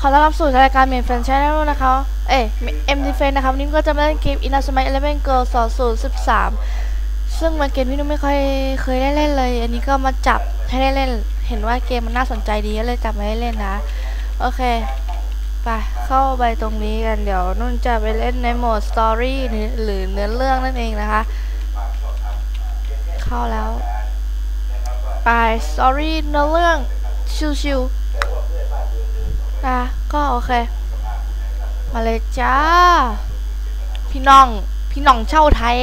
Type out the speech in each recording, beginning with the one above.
ขอต้อนรับสู่รายการเมนแฟนชาแนลนะคะ เอ้ยเอ็มดีเฟนนะครับนนี้ก็จะมาเล่นเกมอินาสมัยเอเลเวนเกิร์ลสองศูนย์สิบสามซึ่งมันเกมที่นุ่มไม่ค่อยเคยได้เล่นเลย อันนี้ก็มาจับให้ได้เล่น เห็นว่าเกมมันน่าสนใจดีก็เลยจับมาให้เล่นนะ โอเค ไปเข้าไปตรงนี้กันเดี๋ยวนุ่นจะไปเล่นในโหมดสตอรี่หรือเนื้อเรื่องนั่นเองนะคะ เข้าแล้ว ไปสตอรี่เนื้อเรื่องชิวๆ นะ ก็โอเค มาเลยจ้า พี่น้อง พี่น้องเช่าไทย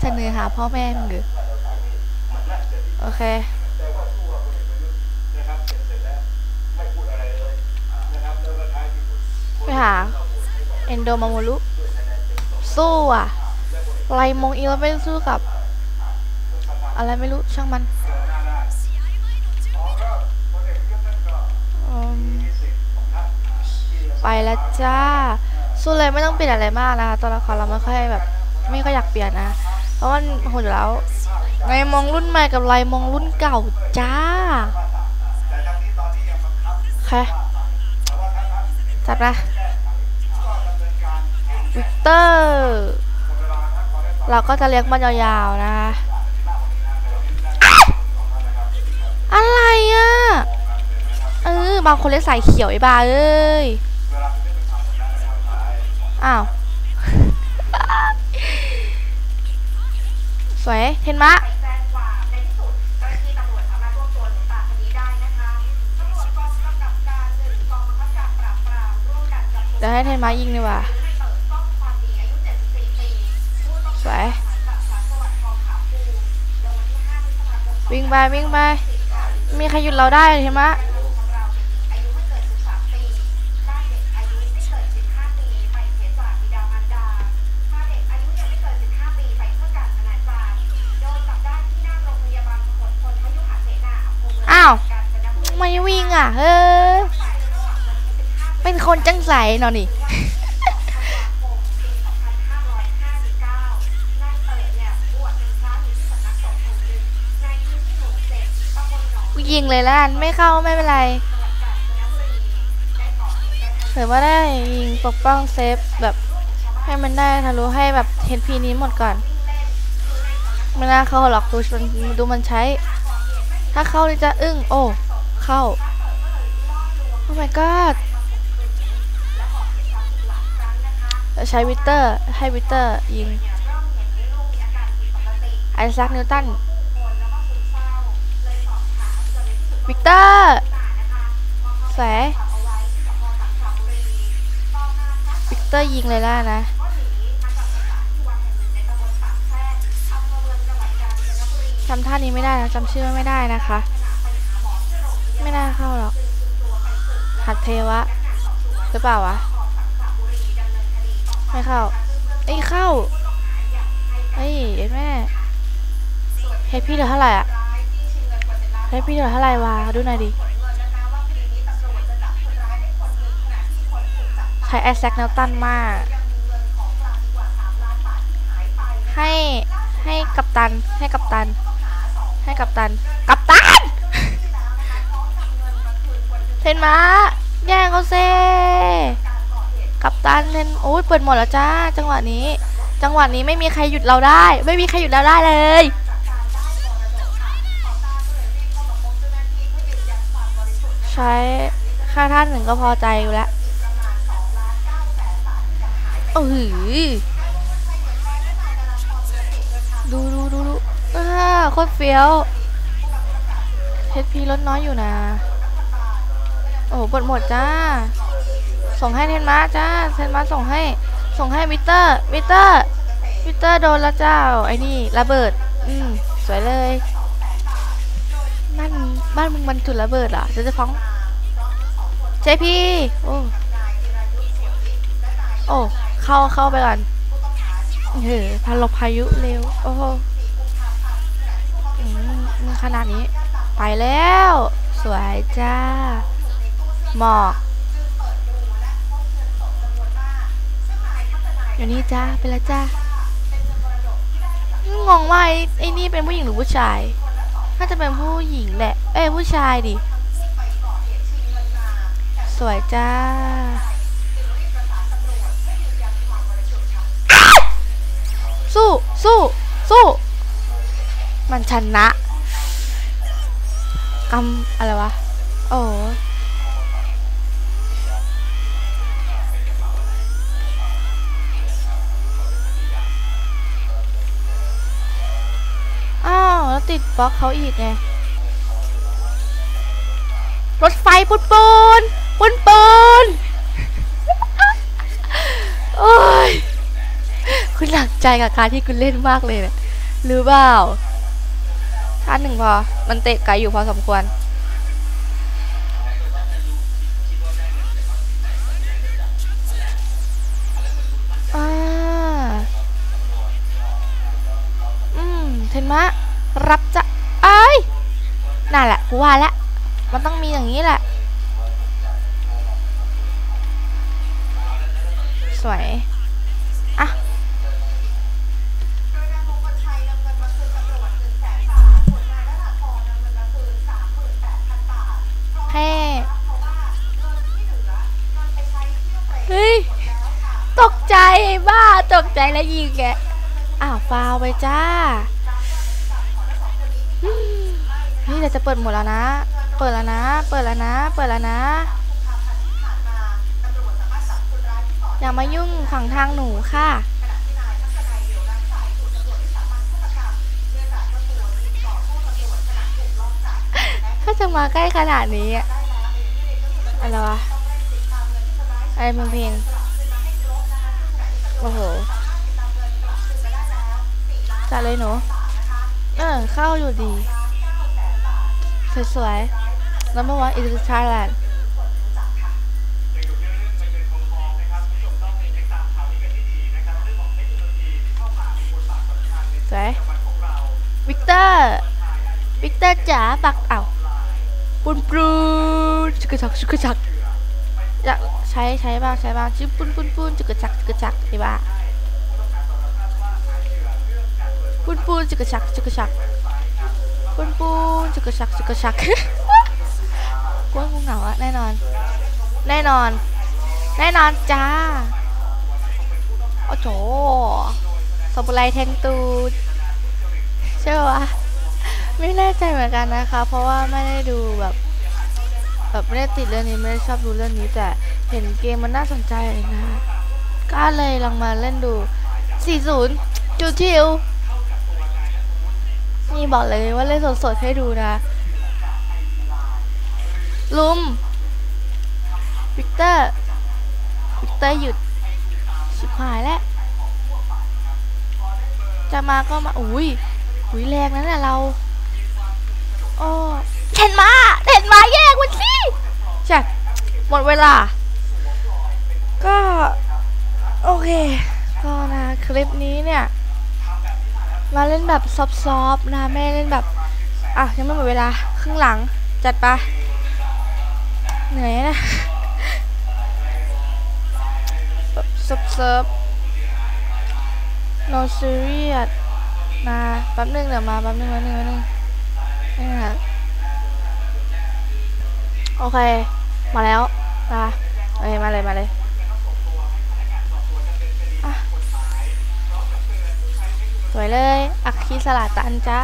เสนอหาพ่อแม่มึงหรือโอเคไปหาเอนโดมาโมรุสู้อะไลมงอีเลเวนสู้กับ อะไรไม่รู้ช่างมันอืม ไปแล้วจ้าสู้เลยไม่ต้องเปลี่ยนอะไรมากนะคะตัวละครเราไม่ค่อยแบบ ไม่ค่อยอยากเปลี่ยนนะ เพราะมันโหดแล้วไลมองรุ่นใหม่กับไลมองรุ่นเก่าจ้าโอเคจัดไปวิกเตอร์ เราก็จะเลี้ยงมันยาวๆนะคะอะไรอะ เออบางคนเรียกสายเขียวไอ้บาเอ้ย อ้าว สวยเทนมาได้นะเดี๋ยวให้เทนมายิงดีกว่า สวย วิ่งไปวิ่งไป มีใครหยุดเราได้เห็นมะ ไม่วิ่งอะเฮ้ยเป็นคนจังใสเนาะนี่ยิงเลยแล้วกันไม่เข้าไม่เป็นไรถือว่าได้ยิงปกป้องเซฟแบบให้มันได้ทะลุให้แบบเฮดพีนี้หมดก่อนไม่น่าเข้าหรอกดูมันดูมันใช้ ถ้าเข้าจะอึ้งโอ้ เข้า โอ้ my god ใช้วิเตอร์ ให้วิเตอร์ยิง ไอซักนิวตัน วิกเตอร์สวยวิกเตอร์ยิงเลยล่ะนะจำท่านี้ไม่ได้นะจำชื่อไม่ได้นะคะ ไม่น่าเข้าหรอก หัดเทวะ หรือเปล่าวะ ไม่เข้าเอ้ยเข้าเฮ้ยเอ็ดแม่เฮ้พี่เหลือเท่าไหร่อะเฮ้พี่เหลือเท่าไหร่วะดูหน่อยดิใช้ไอแซคเนลตันมาก ให้ให้กัปตันให้กัปตัน ให้กัปตัน กัปตัน เทนมาแย่งเขาเซกัปตันเทนโอ้ยเปิดหมดแล้วจ้า จังหวะนี้ จังหวะนี้ไม่มีใครหยุดเราได้ ไม่มีใครหยุดเราได้เลยใช้ค่าท่านหนึ่งก็พอใจอยู่แล้วโอ้โหดูดูดูดูอ้าโคตรเฟี้ยวเฮดพีลดน้อยอยู่นะ โอ้โหปวดหมดจ้า ส่งให้เทนมาจ้าเทนมาส่งให้ ส่งให้วิเตอร์วิเตอร์วิเตอร์โดนล้วเจ้า ไอ้นี่ระเบิด อืม สวยเลย บ้านบ้านมึงมันจุดระเบิดเหรอจะจะฟ้องเจพีโอ้ โอ้ เข้าเข้าไปก่อนเฮ้ยพันลบพายุเร็ว โอ้โหขนาดนี้ ไปแล้ว สวยจ้า หมอกอยู่นี่จ้าไปแล้วจ้างงว่าไอ้ไอ้นี่เป็นผู้หญิงหรือผู้ชาย น่าจะเป็นผู้หญิงแหละ เอ้ผู้ชายดิ สวยจ้า สู้ สู้ สู้ มันชนะกำอะไรวะ โอ้ แล้วติดบล็อกเขาอีกไงรถไฟปุนปูนปุนปูนโอ้ยคุณหนักใจกับการที่คุณเล่นมากเลยเนี่ยหรือเปล่าท่านหนึ่งพอ มันเตะไกลอยู่พอสมควร ว่าแล้วมันต้องมีอย่างนี้แหละ สวย อะโดยนายมงคลชัยนำเงินมาคืนตำรวจ1 0 0 0 0 0บาทส่วนนายรัตพรนำเงินมาคืน38,000บาทพร้เฮ้ย ตกใจบ้า ตกใจแล้วยิงแก อ้าวฟาวไปจ้า เฮ้ยเดี๋ยวจะเปิดหมดแล้วนะ เปิดแล้วนะ เปิดแล้วนะ เปิดแล้วนะ อย่ามายุ่งฝั่งทางหนูค่ะถ้าจะมาใกล้ขนาดนี้อะอะไรวะอะไรมึงเพลงโอ้โหจัดเลยหนู เออ เข้าอยู่ดี สวยๆ number one is Thailand สวยวิกเตอร์ วิกเตอร์จ๋าปักเอ้าปุนปูนจุกจักจุกจักอยากใช้ใช้บ้างใช้บ้างชื่อปุนปุนปุนจุกจักจุกจักไอ้บ้าปุนปูนจุกจักจุกจัก ปุนปูนจุกจักจุกจักกวนกูเหงาอะแน่นอน แน่นอน แน่นอนจ้า โอ้โหสมุไรแทงตูดใช่ปะไม่แน่ใจเหมือนกันนะคะ เพราะว่าไม่ได้ดูแบบแบบไม่ได้ติดเรื่องนี้ไม่ได้ชอบดูเรื่องนี้แต่เห็นเกมมันน่าสนใจนะก็เลยลองมาเล่นดู 40จูทิว นี่บอกเลยว่าเล่นสดๆให้ดูนะลุมวิกเตอร์วิกเตอร์หยุดชิบหายแล้วจะมาก็มาอุ้ยอุ้ยแรงนั้นแหละเราโอ้เห็นมาเห็นมาแยกมันสิใช่หมดเวลา ก็ โอเค ก็นะ คลิปนี้เนี่ย มาเล่นแบบซอฟๆนะไม่เล่นแบบอะยังไม่หมดเวลาครึ่งหลังจัดไปเหนื่อยนะแบบเซิร์ฟๆ no serious มาแป๊บนึงเดี๋ยวมาแป๊บนึงแป๊บนึงแป๊บนึงนี่ค่ะโอเค มาแล้วมาโอเคมาเลยมาเลย สวยเลย อักคีสลาตันจ้า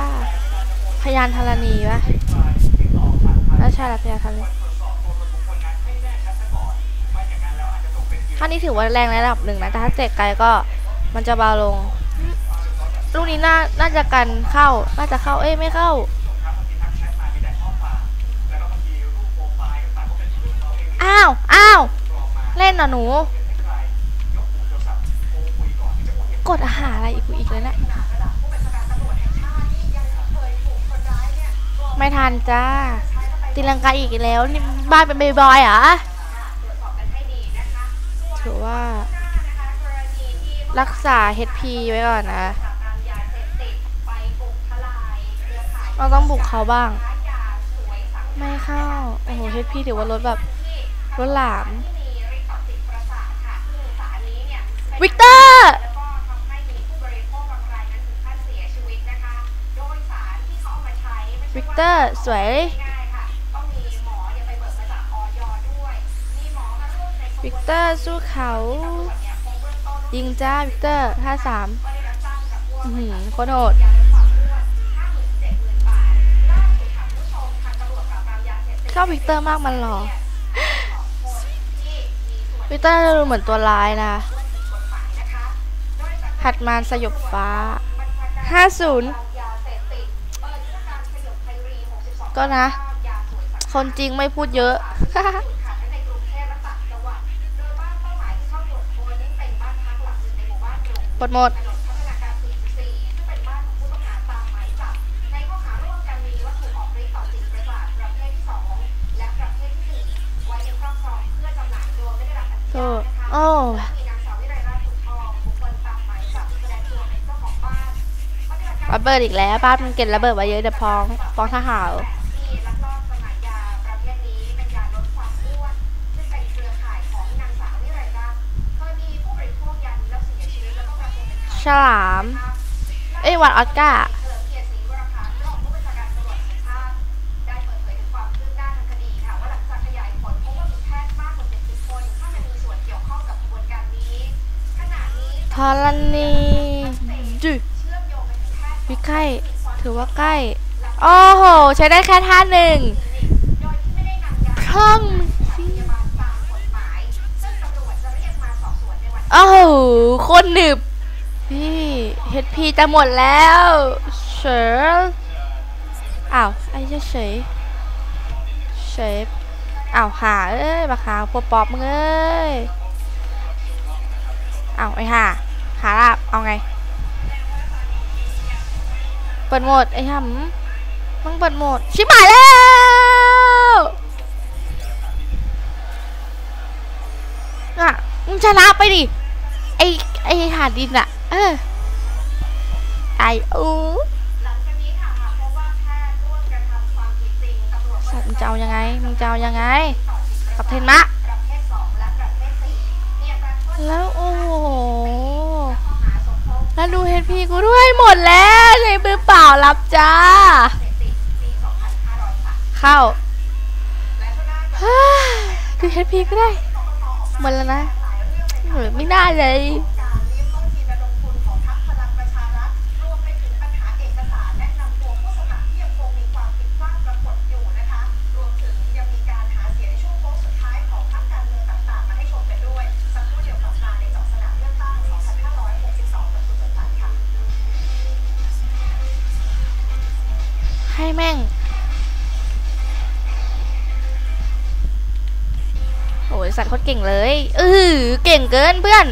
พยานธรณีปะน่าใช่ละพยานธรณีท่านี้ถือว่าแรงระดับหนึ่งนะ แต่ถ้าเตะไกลก็มันจะเบาลง ลูกนี้น่า น่าจะกันเข้า น่าจะเข้า เอ้ยไม่เข้าอ้าว อ้าว เล่นเหรอหนู กดอาหารอะไรอีกอีกเลยนะไม่ทันจ้า ตีลังกาอีกแล้ว นี่บ้านเป็นเบอยเหรอถือว่า รักษา HP ไว้ก่อนนะเราต้องบุกเขาบ้าง ไม่เข้า โอ้โห HP ถือว่าลดแบบลดหลาม วิกเตอร์ วิกเตอร์ สวย ง่ายค่ะต้องมีหมอเนี่ยไปเบิกมา จากออยด้วยนี่วิกเตอร์สู้เขา ยิงจ้าวิกเตอร์ห้าสามอือหือโคตรโหดชอบวิกเตอร์มากมันหล่อวิกเตอร์ดูเหมือนตัวร้ายนะ หัดมานสยบฟ้า 50 ก็นะ คนจริงไม่พูดเยอะหมดหมดโอ้โอ้ระเบิดอีกแล้วป้ามันเก็บระเบิดไว้เยอะเดี๋ยวพองฟ้องทหาร ฉลาม เอ้ยวันออสการ์เฉลิมเกียรติศรีวรพันธ์รองผู้บัญชาการตำรวจแห่งชาติได้เปิดเผยถึงความคืบหน้าทางคดีค่ะว่าหลังจากขยายผลพบว่ามีแพทย์มากกว่า70คนเข้ามามีส่วนเกี่ยวข้องกับกระบวนการนี้ขณะนี้ทอรณีจุเชื่อมโยงไปถึงแพทย์วิใกล้ ถือว่าใกล้ โอ้โห ใช้ได้แค่ท่าหนึ่งโดยที่ไม่ได้นำยาพร่องพยาบาลตามกฎหมายซึ่งตำรวจจะเรียกมาสอบสวนในวันโอ้โหโคนหนึบ พี่เฮดพีจะหมดแล้วเฉยอ้าวไอ้เจ้าเฉยเฉยอ้าวหาเอ้ยบักหาปอบปอบมึงเอ้ยอ้าวไอ้ห่าหาลาบเอาไง เปิดโหมดไอ้ห่ำมึงเปิดโหมดชิบหายแล้วอะมึงชนะไปดิไอ้ไอ้หาดินอะเออ ไออูหลังจากนี้ค่ะหากพบว่าแพทย์ร่วมกระทำความผิดจริงตำรวจก็สัตว์มึงจะจะเอายังไง มึงจะเอายังไงต่อสิทธิ์กับเทนมะประเภทสองและประเภทสี่มีอัตราโทษแล้วโอ้โหข้อหาสมคบแล้วดูเฮดพีกูด้วยหมดแล้วใช้มือเปล่ารับจ้าเสพติดปี2500ค่ะเข้าและก็ได้ฮ่าดูเฮดพีก็ได้หมดแล้วนะเออไม่น่าเลย เก่งเลยเออเก่งเกินเพื่อน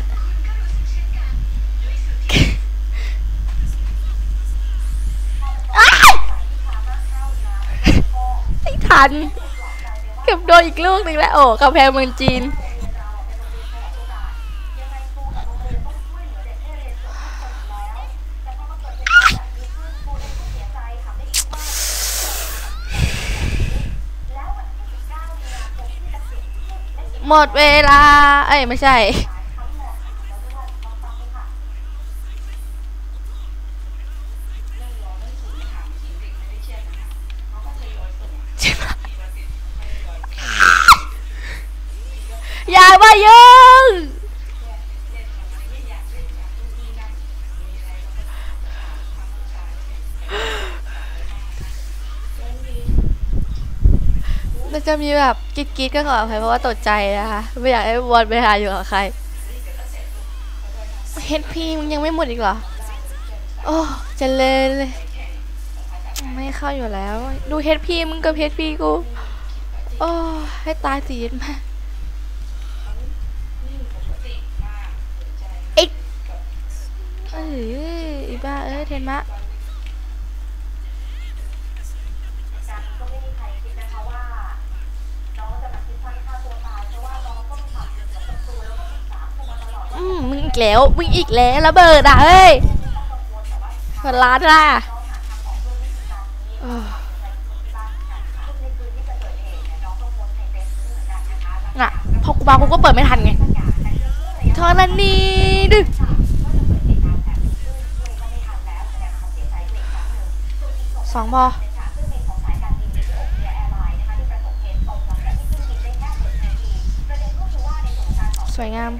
ไม่ทัน เก็บโดนอีกลูกหนึ่งแล้ว โอ้กำแพงเมืองจีน หมดเวลา เอ้ย ไม่ใช่ จะมีแบบกรีดๆก็ขออภัยเพราะว่าตกใจนะคะ ไม่อยากให้วอนไปหาอยู่กับใครเฮดพีมึงยังไม่หมดอีกเหรอ โอ้เจริญเลย ไม่เข้าอยู่แล้ว ดูเฮดพีมึงกับเฮดพีกู โอ้ให้ตายสีดมาไอ้เอ้ยอีบ้าเอ้ยเทนมะ มึงอีกแล้ว มึงอีกแล้วระเบิดอะเอ้ยเปิดร้านล่ะเออน่ะพอกูมากูก็เปิดไม่ทันไงทอรันนีดึกสองพอสวยงาม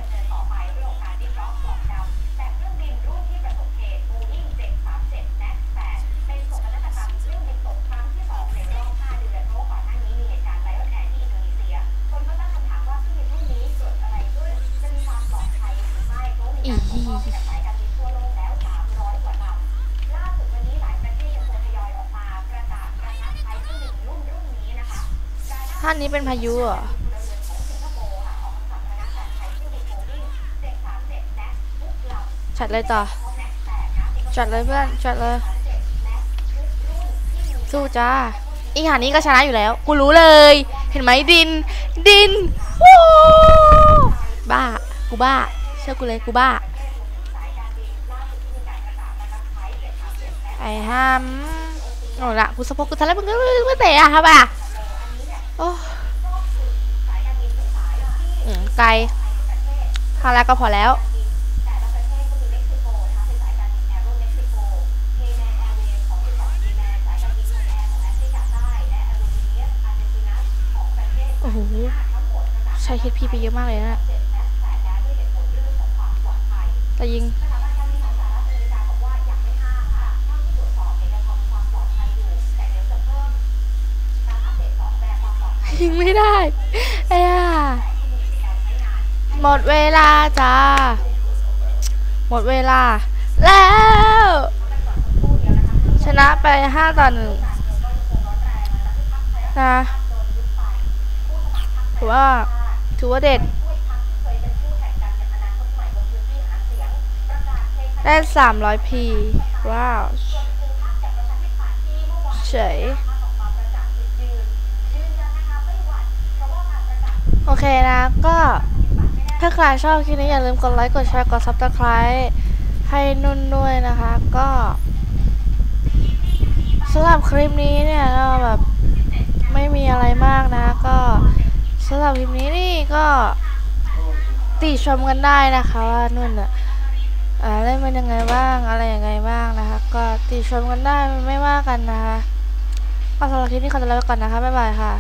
อบให้กับสายการบินทั่วโลกแล้ว300กว่าลำล่าสุดวันนี้หลายประเทศยังคงทยอยออกมาประกาศระงับใช้เครื่องบินรุ่นรุ่นนี้นะคะกานนี้เป็นพายุเหรอพลเรือนของสิงคโปร์ค่ะออกคำสั่งระงับการใช้เครื่องบินโบอิ้ง737 MAX ทุกลำจัดเลยต่อ จัดเลยเพื่อน จัดเลย สู้จ้า อีหานี้ก็ชนะอยู่แล้ว กูรู้เลย เห็นไหมดิน ดินบ้า กูบ้า เชื่อกูเลยกูบ้า ไอ้ห้ามโอ้ละกูสะโพกกูทะเลมึงก็ไม่เตะอะครับอะโอ้สายการบินทุกสายที่อืมไกลประเทางแรกก็พอแล้วโอ้โหใช้คิดพี่ไปเยอะมากเลยนะ ภัยแต่ยิงสถาบันการบินของสหรัฐอเมริกาบอกว่ายังไม่ห้ามค่ะเท่าที่ตรวจสอบเนี่ยยังทำความปลอดภัยอยู่แต่เดี๋ยวจะเพิ่มการอัปเดตซอฟต์แวร์ความปลอดภัยยิงไม่ได้ไอ้ห่าหมดเวลาจ้า หมดเวลา แล้ว ชนะไปห้าต่อหนึ่งนะถือว่า ถือว่าเด็ด ได้สามร้อยพีว้าวเฉยโอเคนะก็ถ้าใครชอบคลิปนี้อย่าลืมกดไลค์กดแชร์กด subscribe ให้นุ่นด้วยนะคะ ก็สำหรับคลิปนี้เนี่ยก็แบบไม่มีอะไรมากนะ ก็สำหรับคลิปนี้นี่ก็ติชมกันได้นะคะว่านุ่นอะ เล่นเป็นยังไงบ้างอะไรยังไงบ้างนะคะ ก็ติชมกันได้ไม่ว่ากันนะคะก็สำหรับคลิปนี้ขอตัวลาไปก่อนนะคะบ๊ายบายค่ะ